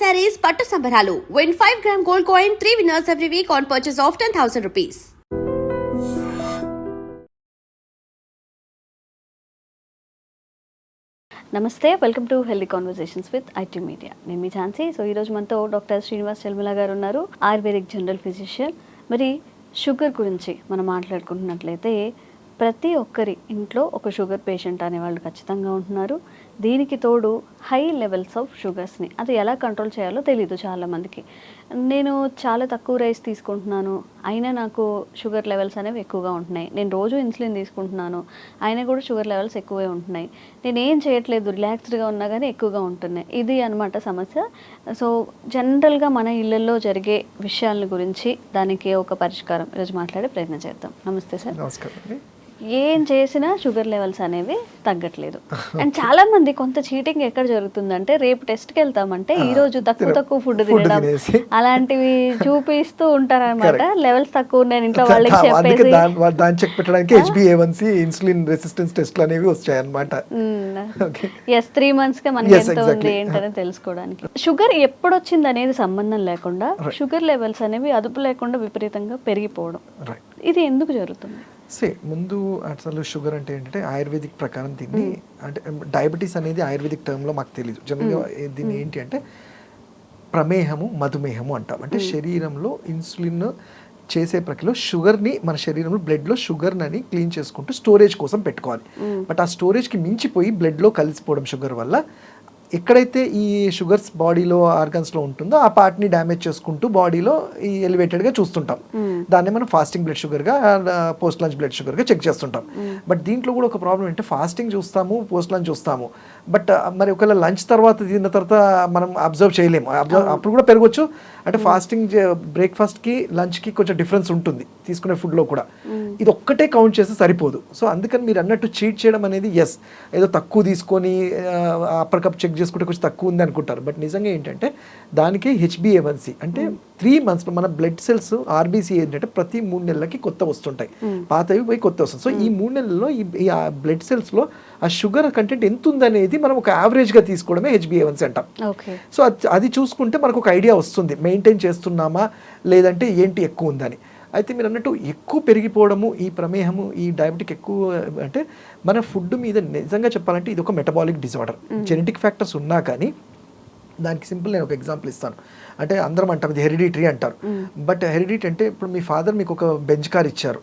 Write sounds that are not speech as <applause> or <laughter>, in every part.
శారీస్ పట్టు సంబరాలు. Win five gram gold coin three winners every week on purchase of ten thousand rupees నమస్తే welcome to healthy conversations with IT media నేను మీ Jhansi. So ఈరోజు మనతో doctor Srinivas Chelmila గారు ఉన్నారు ఆయుర్వేదిక్ జనరల్ ఫిజిషియన్. మరి షుగర్ గురించి మనం మాట్లాడుకుంటున్నట్లయితే ప్రతి ఒక్కరి ఇంట్లో ఒక షుగర్ పేషెంట్ అనేవాళ్ళు ఖచ్చితంగా ఉంటున్నారు. దీనికి తోడు హై లెవెల్స్ ఆఫ్ షుగర్స్ని. అది ఎలా కంట్రోల్ చేయాలో తెలియదు చాలామందికి. నేను చాలా తక్కువ రైస్ తీసుకుంటున్నాను. అయినా నాకు షుగర్ లెవెల్స్ అనేవి ఎక్కువగా ఉంటున్నాయి. నేను రోజు ఇన్సులిన్ తీసుకుంటున్నాను. అయినా కూడా షుగర్ లెవెల్స్ ఎక్కువే ఉంటున్నాయి. నేను ఏం చేయట్లేదు. రిలాక్స్డ్గా ఉన్నా కానీ ఎక్కువగా ఉంటున్నాయి. ఇది అనమాట సమస్య. సో జనరల్గా మన ఇళ్ళల్లో జరిగే విషయాల గురించి దానికి ఒక పరిష్కారం ఈరోజు మాట్లాడే ప్రయత్నం చేద్దాం. నమస్తే సార్. నమస్కారం ఏం చేసినా షుగర్ లెవెల్స్ అనేవి తగ్గట్లేదు. అండ్ చాలా మంది కొంత చీటింగ్ ఎక్కడ జరుగుతుందంటే రేపు టెస్ట్కి వెళ్తామంటే ఈ రోజు తక్కువ తక్కువ ఫుడ్ తినడం. అలాంటివి చూపిస్తూ ఉంటారన్నమాట. Correct. లెవెల్స్ తక్కువ ఉన్నాయి ఇంట్లో వాళ్ళకి చెప్పేసి. దాన్ని చెక్ పెట్టడానికి హెచ్బిఏవన్సి ఇన్సులిన్ రెసిస్టెన్స్ టెస్ట్లు అనేవి. ఎస్ త్రీ మంత్స్కి మనకి ఎంత ఉంది. ఏంటనే తెలుసుకోవడానికి. షుగర్ ఎప్పుడు వచ్చింది అనేది సంబంధం లేకుండా షుగర్ లెవెల్స్ అనేవి అదుపు లేకుండా విపరీతంగా పెరిగిపోవడం. ఇది ఎందుకు జరుగుతుంది? సే ముందు అసలు షుగర్ అంటే ఏంటంటే ఆయుర్వేదిక్ ప్రకారం దీన్ని అంటే డయాబెటీస్ అనేది ఆయుర్వేదిక్ టర్మ్లో మాకు తెలియదు జనరల్గా దీన్ని ఏంటి అంటే ప్రమేహము మధుమేహము అంటాం. అంటే శరీరంలో ఇన్సులిన్ చేసే ప్రక్రియలో షుగర్ని మన శరీరంలో బ్లడ్లో షుగర్ని క్లీన్ చేసుకుంటూ స్టోరేజ్ కోసం పెట్టుకోవాలి. బట్ ఆ స్టోరేజ్కి మించిపోయి బ్లడ్లో కలిసిపోవడం షుగర్ వల్ల ఎక్కడైతే ఈ షుగర్స్ బాడీలో ఆర్గన్స్లో ఉంటుందో ఆ పార్ట్ని డ్యామేజ్ చేసుకుంటూ బాడీలో ఈ ఎలివేటెడ్గా చూస్తుంటాం. దాన్ని మనం ఫాస్టింగ్ బ్లడ్ షుగర్గా పోస్ట్ లంచ్ బ్లడ్ షుగర్గా చెక్ చేస్తుంటాం. బట్ దీంట్లో కూడా ఒక ప్రాబ్లం ఏంటంటే ఫాస్టింగ్ చూస్తాము పోస్ట్ లంచ్ చూస్తాము. బట్ మరి ఒకవేళ లంచ్ తర్వాత తిన్న తర్వాత మనం అబ్జర్వ్ చేయలేము. అబ్జర్వ్ అప్పుడు కూడా పెరగచ్చు. అంటే ఫాస్టింగ్ బ్రేక్ఫాస్ట్కి లంచ్కి కొంచెం డిఫరెన్స్ ఉంటుంది తీసుకునే ఫుడ్లో కూడా. ఇది ఒక్కటే కౌంట్ చేస్తే సరిపోదు. సో అందుకని మీరు అన్నట్టు చీట్ చేయడం అనేది ఎస్ ఏదో తక్కువ తీసుకొని అప్పటికప్ చెక్ చేసుకుంటే కొంచెం తక్కువ ఉంది అనుకుంటారు. బట్ నిజంగా ఏంటంటే దానికి హెచ్బిఏవన్సి అంటే త్రీ మంత్స్ మన బ్లడ్ సెల్స్ ఆర్బీసీ ఏంటంటే ప్రతి మూడు నెలలకి కొత్త వస్తుంటాయి. పాతవి పోయి కొత్త వస్తుంది. సో ఈ మూడు నెలల్లో ఈ బ్లడ్ సెల్స్లో ఆ షుగర్ కంటెంట్ ఎంత ఉందనేది మనం ఒక యావరేజ్గా తీసుకోవడమే హెచ్బిఏవన్సీ అంటాం సో అది అది చూసుకుంటే మనకు ఒక ఐడియా వస్తుంది. మెయింటైన్ చేస్తున్నామా? లేదంటే ఏంటి ఎక్కువ ఉందని. అయితే మీరు అన్నట్టు ఎక్కువ పెరిగిపోవడము ఈ ప్రమేహము ఈ డయాబెటిక్ ఎక్కువ అంటే మన ఫుడ్ మీద నిజంగా చెప్పాలంటే ఇది ఒక మెటబాలిక్ డిజార్డర్ జెనెటిక్ ఫ్యాక్టర్స్ ఉన్నా కానీ దానికి సింపుల్ నేను ఒక ఎగ్జాంపుల్ ఇస్తాను. అంటే అందరం అంటాం ఇది హెరిడిటరీ అంటారు. బట్ హెరిడిటరీ అంటే ఇప్పుడు మీ ఫాదర్ మీకు ఒక బెంచ్ కార్ ఇచ్చారు.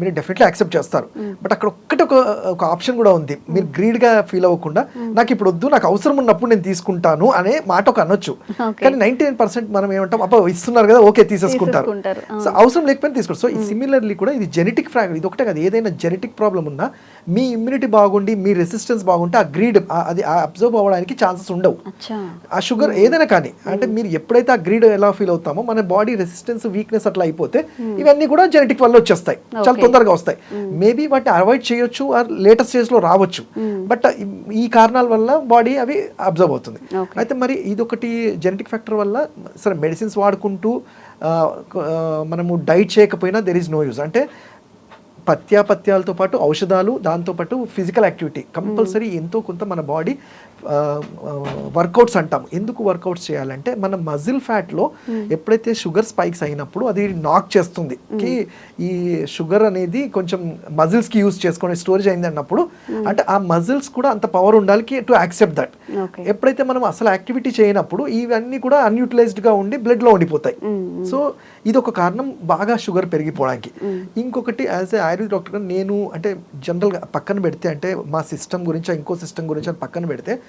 మీరు డెఫినెట్లీ యాక్సెప్ట్ చేస్తారు. బట్ అక్కడ ఒక్కటి ఒక ఒక ఆప్షన్ కూడా ఉంది. మీరు గ్రీడ్గా ఫీల్ అవ్వకుండా నాకు ఇప్పుడు వద్దు నాకు అవసరం ఉన్నప్పుడు నేను తీసుకుంటాను అనే మాట ఒక అనొచ్చు. కానీ నైన్టీ నైన్ పర్సెంట్ మనం ఏమంటాం అబ్బా ఇస్తున్నారు కదా ఓకే తీసేసుకుంటారు. సో అవసరం లేకపోయినా తీసుకుంటారు సో సిమిలర్లీ కూడా ఇది జెనెటిక్ ఫ్రాక్ ఇది ఒకటే కదా. ఏదైనా జెనెటిక్ ప్రాబ్లం ఉన్నా మీ ఇమ్యూనిటీ బాగుండి మీ రెసిస్టెన్స్ బాగుంటే ఆ గ్రీడ్ అది అబ్జర్వ్ అవ్వడానికి ఛాన్సెస్ ఉండవు. ఆ షుగర్ ఏదైనా కానీ అంటే మీరు ఎప్పుడైతే ఆ గ్రీడ్ ఎలా ఫీల్ అవుతామో మన బాడీ రెసిస్టెన్స్ వీక్నెస్ అట్లా అయిపోతే ఇవన్నీ కూడా జెనెటిక్ వల్ల వచ్చేస్తాయి. చాలా. తొందరగా వస్తాయి. మేబీ వాటిని అవాయిడ్ చేయొచ్చు ఆర్ లేటెస్ట్ స్టేజ్లో రావచ్చు. బట్ ఈ కారణాల వల్ల బాడీ అవి అబ్జర్వ్ అవుతుంది. అయితే మరి ఇదొకటి జెనెటిక్ ఫ్యాక్టర్ వల్ల సరే మెడిసిన్స్ వాడుకుంటూ మనము డైట్ చేయకపోయినా దెర్ ఈస్ నో యూజ్ అంటే పత్యాపత్యాలతో పాటు ఔషధాలు దాంతోపాటు ఫిజికల్ యాక్టివిటీ కంపల్సరీ ఎంతో కొంత మన బాడీ వర్కౌట్స్ అంటాం. ఎందుకు వర్కౌట్స్ చేయాలంటే మన మజిల్ ఫ్యాట్లో ఎప్పుడైతే షుగర్ స్పైక్స్ అయినప్పుడు అది నాక్ చేస్తుంది. కి ఈ షుగర్ అనేది కొంచెం మజిల్స్కి యూస్ చేసుకొని స్టోరేజ్ అయింది అన్నప్పుడు అంటే ఆ మజిల్స్ కూడా అంత పవర్ ఉండాలి టు యాక్సెప్ట్ దట్ ఎప్పుడైతే మనం అసలు యాక్టివిటీ చేయనప్పుడు ఇవన్నీ కూడా అన్యూటిలైజ్డ్గా ఉండి బ్లడ్లో ఉండిపోతాయి. సో ఇది ఒక కారణం బాగా షుగర్ పెరిగిపోవడానికి. ఇంకొకటి యాజ్ ఏ ఆయుర్వేద డాక్టర్గా నేను అంటే జనరల్గా పక్కన పెడితే అంటే మా సిస్టమ్ గురించి ఇంకో సిస్టమ్ గురించి పక్కన పెడితే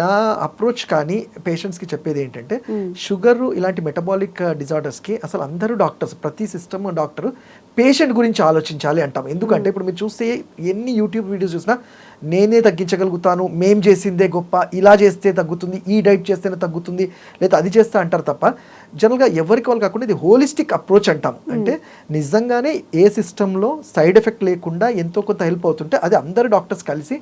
నా అప్రోచ్ కానీ పేషెంట్స్కి చెప్పేది ఏంటంటే షుగర్ ఇలాంటి మెటబాలిక్ డిజార్డర్స్కి అసలు అందరూ డాక్టర్స్ ప్రతి సిస్టమ్ డాక్టర్ పేషెంట్ గురించి ఆలోచించాలి అంటాం. ఎందుకంటే ఇప్పుడు మీరు చూస్తే ఎన్ని యూట్యూబ్ వీడియోస్ చూసినా నేనే తగ్గించగలుగుతాను మేం చేసిందే గొప్ప ఇలా చేస్తే తగ్గుతుంది ఈ డైట్ చేస్తేనే తగ్గుతుంది లేదా అది చేస్తే అంటారు తప్ప జనరల్గా ఎవరికి వాళ్ళు కాకుండా ఇది హోలిస్టిక్ అప్రోచ్ అంటాం. అంటే నిజంగానే ఏ సిస్టంలో సైడ్ ఎఫెక్ట్ లేకుండా ఎంతో కొంత హెల్ప్ అవుతుంటే అది అందరు డాక్టర్స్ కలిసి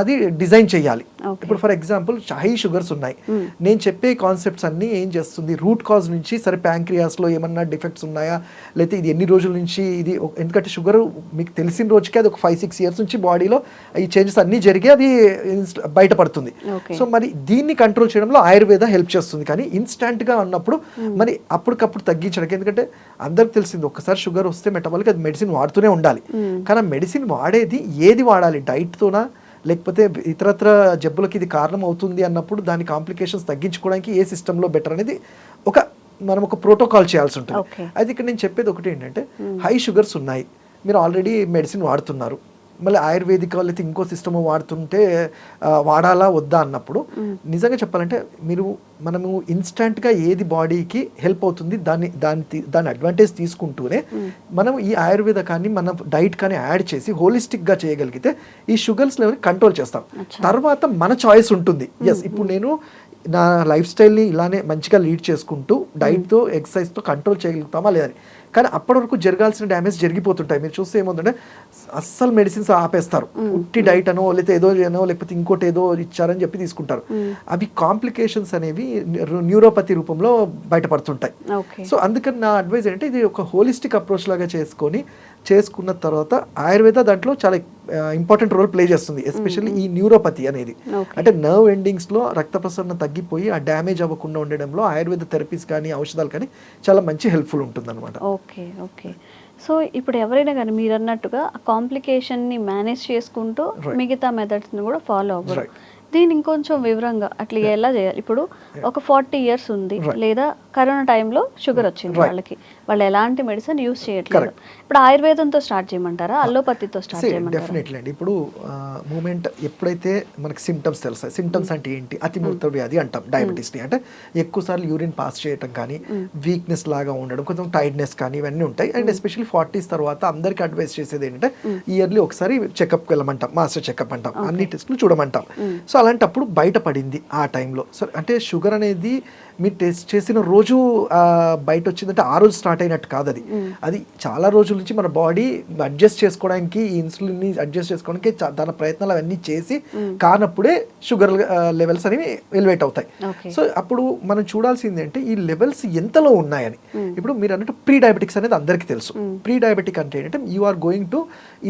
అది డిజైన్ చేయాలి. ఇప్పుడు for for example high sugars ఉన్నాయి. నేను చెప్పే కాన్సెప్ట్స్ అన్నీ ఏం చేస్తుంది? రూట్ కాజ్ నుంచి సరే pancreas లో ఏమన్నా డిఫెక్ట్స్ ఉన్నాయా? లేకపోతే ఇది ఎన్ని రోజుల నుంచి ఇది ఎందుకంటే షుగర్ మీకు తెలిసిన రోజుకి అది ఒక ఫైవ్ సిక్స్ ఇయర్స్ నుంచి బాడీలో ఈ చేంజెస్ అన్నీ జరిగి అది బయటపడుతుంది. సో మరి దీన్ని కంట్రోల్ చేయడంలో ఆయుర్వేద హెల్ప్ చేస్తుంది. కానీ ఇన్స్టాంట్గా ఉన్నప్పుడు మరి అప్పటికప్పుడు తగ్గించడానికి ఎందుకంటే అందరికి తెలిసింది ఒక్కసారి షుగర్ వస్తే మెటబాలిక్ అది మెడిసిన్ వాడుతూనే ఉండాలి. కానీ ఆ మెడిసిన్ వాడేది ఏది వాడాలి? డైట్ తోనా? లేకపోతే ఇతరత్ర జబ్బులకి ఇది కారణం అవుతుంది అన్నప్పుడు దాని కాంప్లికేషన్స్ తగ్గించుకోవడానికి ఏ సిస్టంలో బెటర్ అనేది ఒక మనం ఒక ప్రోటోకాల్ చేయాల్సి ఉంటుంది. అయితే ఇక్కడ నేను చెప్పేది ఒకటి ఏంటంటే హై షుగర్స్ ఉన్నాయి. మీరు ఆల్రెడీ మెడిసిన్ వాడుతున్నారు. మళ్ళీ ఆయుర్వేదిక్ లేకపోతే ఇంకో సిస్టమ్ వాడుతుంటే వాడాలా వద్దా అన్నప్పుడు నిజంగా చెప్పాలంటే మీరు మనము ఇన్స్టంట్గా ఏది బాడీకి హెల్ప్ అవుతుంది దాన్ని దాని దాని అడ్వాంటేజ్ తీసుకుంటూనే మనం ఈ ఆయుర్వేద కానీ మన డైట్ కానీ యాడ్ చేసి హోలిస్టిక్గా చేయగలిగితే ఈ షుగర్స్ లెవెల్ కంట్రోల్ చేస్తాం. తర్వాత మన చాయిస్ ఉంటుంది. ఎస్ ఇప్పుడు నేను నా లైఫ్ స్టైల్ని ఇలానే మంచిగా లీడ్ చేసుకుంటూ డైట్తో ఎక్సర్సైజ్తో కంట్రోల్ చేయగలుగుతామా లేదని కానీ అప్పటి వరకు జరగాల్సిన డ్యామేజ్ జరిగిపోతుంటాయి. మీరు చూస్తే ఏముందంటే అస్సలు మెడిసిన్స్ ఆపేస్తారు. ఉట్టి డైట్ అనో లేకపోతే ఏదో అనో లేకపోతే ఇంకోటి ఏదో ఇచ్చారని చెప్పి తీసుకుంటారు. అవి కాంప్లికేషన్స్ అనేవి న్యూరోపతి రూపంలో బయటపడుతుంటాయి. సో అందుకని నా అడ్వైజ్ ఏంటంటే ఇది ఒక హోలిస్టిక్ అప్రోచ్ లాగా చేసుకొని చేసుకున్న తర్వాత ఆయుర్వేద దాంట్లో చాలా ఇంపార్టెంట్ రోల్ ప్లే చేస్తుంది ఎస్పెషల్లీ ఈ న్యూరోపతి అనేది. అంటే నర్వ్ ఎండింగ్స్లో రక్త ప్రసరణ తగ్గిపోయి ఆ డ్యామేజ్ అవ్వకుండా ఉండడంలో ఆయుర్వేద థెరపీస్ కానీ ఔషధాలు కానీ చాలా మంచి హెల్ప్ఫుల్ ఉంటుంది అనమాట ఓకే ఓకే సో ఇప్పుడు ఎవరైనా కానీ మీరు అన్నట్టుగా ఆ కాంప్లికేషన్ని మేనేజ్ చేసుకుంటూ. మిగతా మెథడ్స్ని కూడా ఫాలో అవ్వరు. దీన్ని ఇంకొంచెం వివరంగా అట్లా ఎలా చేయాలి ఇప్పుడు ఒక ఫార్టీ ఇయర్స్ ఉంది. లేదా కరోనా టైంలో షుగర్ వచ్చింది. వాళ్ళకి వాళ్ళు ఎలాంటి మెడిసిన్ యూస్ చేయట్లేదు. ఇప్పుడు ఆయుర్వేదంతో స్టార్ట్ చేయమంటారా? అల్లోపతితో స్టార్ట్ చేయమంటారా? డెఫినెట్లీ అండి. ఇప్పుడు మూమెంట్ ఎప్పుడైతే మనకి సిమ్టమ్స్ తెలుస్తాయి సిమ్టమ్స్ అంటే ఏంటి? అతిమూత్ర వ్యాధి అంటాం డయాబెటీస్ని అంటే ఎక్కువ సార్లు యూరిన్ పాస్ చేయటం కానీ వీక్నెస్ లాగా ఉండడం కొంచెం టైర్డ్నెస్ కానీ ఇవన్నీ ఉంటాయి. అండ్ ఎస్పెషల్లీ ఫార్టీస్ తర్వాత అందరికి అడ్వైస్ చేసేది ఏంటంటే ఇయర్లీ ఒకసారి చెకప్కి వెళ్ళమంటాం మాస్టర్ చెకప్ అంటాం అన్ని టెస్ట్లు చూడమంటాం. సో అలాంటప్పుడు బయటపడింది ఆ టైంలో సో అంటే షుగర్ అనేది మీరు టెస్ట్ చేసిన రోజు బయట వచ్చిందంటే ఆ రోజు స్టార్ట్ అయినట్టు కాదు అది. అది చాలా రోజుల నుంచి మన బాడీ అడ్జస్ట్ చేసుకోవడానికి ఈ ఇన్సులిన్ని అడ్జస్ట్ చేసుకోవడానికి దాని ప్రయత్నాలు అవన్నీ చేసి కానప్పుడే షుగర్ లెవెల్స్ అనేవి ఎలివేట్ అవుతాయి. సో అప్పుడు మనం చూడాల్సింది అంటే ఈ లెవెల్స్ ఎంతలో ఉన్నాయని. ఇప్పుడు మీరు అన్నట్టు ప్రీ డయాబెటిక్స్ అనేది అందరికీ తెలుసు. ప్రీ డయాబెటిక్ అంటే ఏంటంటే యు ఆర్ గోయింగ్ టు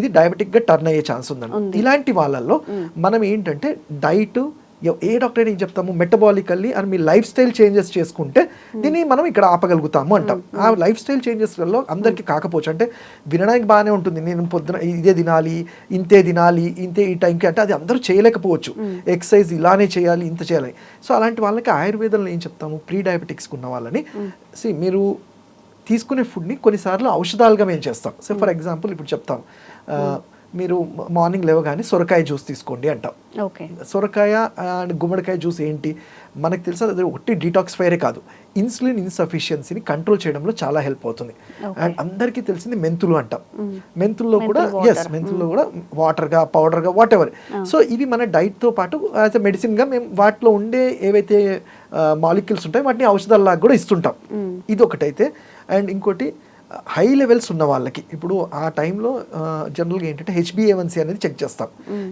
ఇది డయాబెటిక్గా టర్న్ అయ్యే ఛాన్స్ ఉందండి. ఇలాంటి వాళ్ళల్లో మనం ఏంటంటే డైట్ ఏ డాక్టర్ ఏం చెప్తాము? మెటబాలికల్లీ అని మీ లైఫ్ స్టైల్ చేంజెస్ చేసుకుంటే దీన్ని మనం ఇక్కడ ఆపగలుగుతాము అంటాం. ఆ లైఫ్ స్టైల్ చేంజెస్ వల్ల అందరికీ కాకపోవచ్చు. అంటే వినడానికి బాగానే ఉంటుంది. నేను పొద్దున ఇదే తినాలి ఇంతే తినాలి ఇంతే ఈ టైంకి అంటే అది అందరూ చేయలేకపోవచ్చు. ఎక్సర్సైజ్ ఇలానే చేయాలి ఇంత చేయాలి. సో అలాంటి వాళ్ళకి ఆయుర్వేదంలో ఏం చెప్తాము? ప్రీ డయాబెటిక్స్ ఉన్న వాళ్ళని. సి మీరు తీసుకునే ఫుడ్ని కొన్నిసార్లు ఔషధాలుగా మేము చేస్తాం. సో ఫర్ ఎగ్జాంపుల్ ఇప్పుడు చెప్తాం. మీరు మార్నింగ్ లేవగానే సొరకాయ జ్యూస్ తీసుకోండి అంటాం. ఓకే. సొరకాయ అండ్ గుమ్మడికాయ జ్యూస్ ఏంటి? మనకు తెలుసా అది ఒట్టి డీటాక్స్ ఫైరే కాదు. ఇన్సులిన్ ఇన్సఫిషియన్సీని కంట్రోల్ చేయడంలో చాలా హెల్ప్ అవుతుంది. అండ్ అందరికీ తెలిసింది మెంతులు అంటాం. మెంతుల్లో కూడా ఎస్ మెంతుల్లో కూడా వాటర్గా పౌడర్గా వాట్ ఎవర్ సో ఇవి మన డైట్తో పాటు యాజ్ అ మెడిసిన్గా మేము వాటిలో ఉండే ఏవైతే మాలిక్యూల్స్ ఉంటాయో వాటిని ఔషధాలలాగా కూడా ఇస్తుంటాం. ఇది ఒకటైతే అండ్ ఇంకోటి హై లెవెల్స్ ఉన్న వాళ్ళకి. ఇప్పుడు ఆ టైంలో జనరల్గా ఏంటంటే హెచ్బిఏవన్సీ అనేది చెక్ చేస్తాం.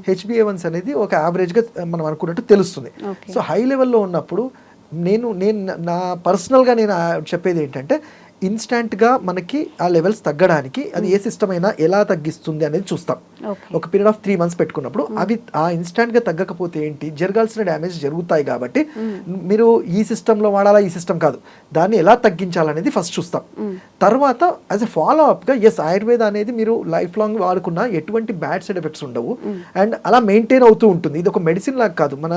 హెచ్బిఏవన్సీ అనేది ఒక యావరేజ్గా మనం అనుకున్నట్టు తెలుస్తుంది. సో హై లెవెల్లో ఉన్నప్పుడు నేను నేను నా పర్సనల్గా నేను చెప్పేది ఏంటంటే ఇన్స్టాంట్గా మనకి ఆ లెవెల్స్ తగ్గడానికి అది ఏ సిస్టమ్ అయినా ఎలా తగ్గిస్తుంది అనేది చూస్తాం. ఒక పీరియడ్ ఆఫ్ త్రీ మంత్స్ పెట్టుకున్నప్పుడు అవి ఆ ఇన్స్టాంట్గా తగ్గకపోతే ఏంటి? జరగాల్సిన డ్యామేజ్ జరుగుతాయి కాబట్టి మీరు ఈ సిస్టంలో వాడాలా? ఈ సిస్టమ్ కాదు. దాన్ని ఎలా తగ్గించాలనేది ఫస్ట్ చూస్తాం. తర్వాత యాజ్ ఎ ఫాలో అప్గా ఎస్ ఆయుర్వేద అనేది మీరు లైఫ్ లాంగ్ వాడుకున్న ఎటువంటి బ్యాడ్ సైడ్ ఎఫెక్ట్స్ ఉండవు. అండ్ అలా మెయింటైన్ అవుతూ ఉంటుంది. ఇది ఒక మెడిసిన్ లాగా కాదు. మన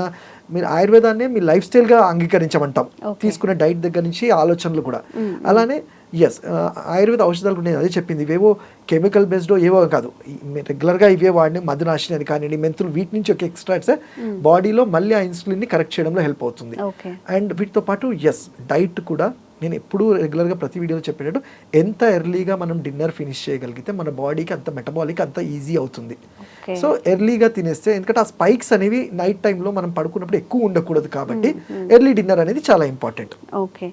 మీరు ఆయుర్వేదాన్ని మీ లైఫ్ స్టైల్గా అంగీకరించమంటాం. తీసుకునే డైట్ దగ్గర నుంచి ఆలోచనలు కూడా. అలానే ఎస్ ఆయుర్వేద ఔషధాలు నేను అదే చెప్పింది. ఇవేవో కెమికల్ బేస్డ్ ఏవో కాదు. రెగ్యులర్గా ఇవే వాడిని మధునాశిని అని కానివ్వండి మెంతులు వీటి నుంచి ఒక ఎక్స్ట్రాట్స్ బాడీలో మళ్ళీ ఆ ఇన్సులిన్ని కరెక్ట్ చేయడంలో హెల్ప్ అవుతుంది. అండ్ వీటితో పాటు ఎస్ డైట్ కూడా నేను ఎప్పుడూ రెగ్యులర్గా ప్రతి వీడియోలో చెప్పేటట్టు ఎంత ఎర్లీగా మనం డిన్నర్ ఫినిష్ చేయగలిగితే మన బాడీకి అంత మెటబాలిక్ అంత ఈజీ అవుతుంది. సో ఎర్లీగా తినేస్తే ఎందుకంటే ఆ స్పైక్స్ అనేవి నైట్ టైంలో మనం పడుకున్నప్పుడు ఎక్కువ ఉండకూడదు కాబట్టి ఎర్లీ డిన్నర్ అనేది చాలా ఇంపార్టెంట్ ఓకే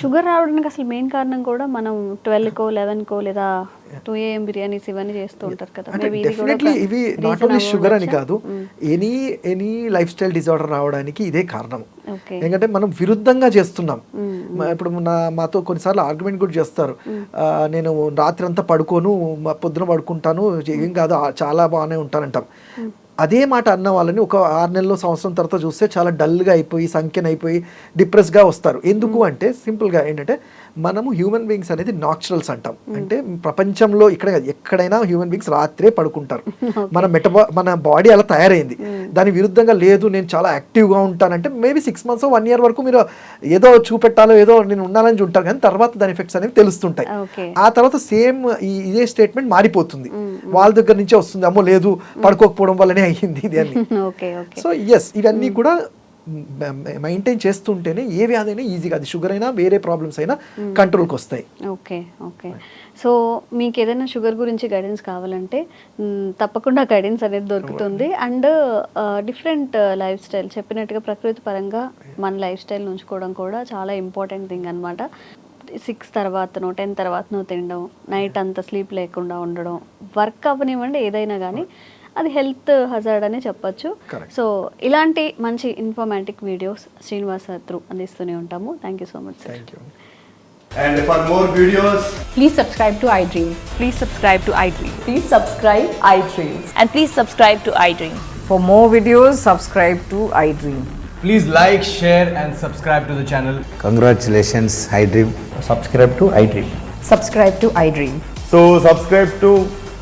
షుగర్ రావడానికి అసలు మెయిన్ కారణం కూడా మనం ట్వెల్వ్కో లెవెన్కో లేదా టూ ఏఎం బిర్యానీస్ ఇవన్నీ చేస్తూ ఉంటారు కదా. డెఫినెట్లీ ఇవి నాట్ ఓన్లీ షుగర్ అని? కాదు any any lifestyle disorder రావడానికి ఇదే కారణం. ఎందుకంటే మనం విరుద్ధంగా చేస్తున్నాం. మ- ఇప్పుడు నా మాతో కొన్నిసార్లు ఆర్గ్యుమెంట్ కూడా చేస్తారు. ఆ, నేను రాత్రి అంతా పడుకోను పొద్దున పడుకుంటాను ఏం కాదు చాలా బాగానే ఉంటానంటాం. అదే మాట అన్న వాళ్ళని ఒక ఆరు నెలలు సంవత్సరం తర్వాత చూస్తే చాలా డల్గా అయిపోయి సంఖ్యన అయిపోయి డిప్రెస్గా వస్తారు. ఎందుకు అంటే సింపుల్గా ఏంటంటే మనము హ్యూమన్ బీయింగ్స్ అనేది నాచురల్స్ అంటాం. అంటే ప్రపంచంలో ఇక్కడ ఎక్కడైనా హ్యూమన్ బీయింగ్స్ రాత్రే పడుకుంటారు. <laughs> మన మెటబా మన బాడీ అలా తయారైంది. దాని విరుద్ధంగా లేదు నేను చాలా యాక్టివ్గా ఉంటానంటే maybe six months one year వరకు మీరు ఏదో చూపెట్టాలో ఏదో నేను ఉండాలని చూంటారు కానీ తర్వాత దాని ఎఫెక్ట్స్ అనేవి తెలుస్తుంటాయి. ఆ తర్వాత సేమ్ ఈ ఇదే స్టేట్మెంట్ మారిపోతుంది. వాళ్ళ దగ్గర నుంచే వస్తుంది అమ్మో లేదు పడుకోకపోవడం వల్లనే అయ్యింది ఇది అని. <laughs> సో ఎస్ ఇవన్నీ కూడా మెయింటైన్ చేస్తుంటేనే ఏ వ్యాధి అయినా ఈజీగా అది షుగర్ అయినా వేరే ప్రాబ్లమ్స్ అయినా కంట్రోల్కి వస్తాయి ఓకే ఓకే. సో మీకు ఏదైనా షుగర్ గురించి గైడెన్స్ కావాలంటే తప్పకుండా గైడెన్స్ అనేది దొరుకుతుంది. అండ్ డిఫరెంట్ లైఫ్ స్టైల్ చెప్పినట్టుగా ప్రకృతి పరంగా మన లైఫ్ స్టైల్ ఉంచుకోవడం కూడా చాలా ఇంపార్టెంట్ థింగ్ అనమాట సిక్స్ తర్వాతనో టెన్ తర్వాతనో తినడం నైట్ అంత స్లీప్ లేకుండా ఉండడం వర్క్ అవ్వనివ్వండి ఏదైనా కానీ అది హెల్త్ హజార్డ్ అనే చెప్పొచ్చు. సో ఇలాంటి మంచి ఇన్ఫర్మాటిక్ వీడియోస్ శ్రీనివాస్ త్రూ అందిస్తూనే ఉంటాము thank you so much sir And for more videos, Please subscribe to iDream. Please subscribe to iDream. Please subscribe iDream. And please subscribe to iDream. For more videos, subscribe to iDream. please like, share, and subscribe to the channel. Congratulations, iDream. Subscribe to iDream. Subscribe to iDream. So, subscribe to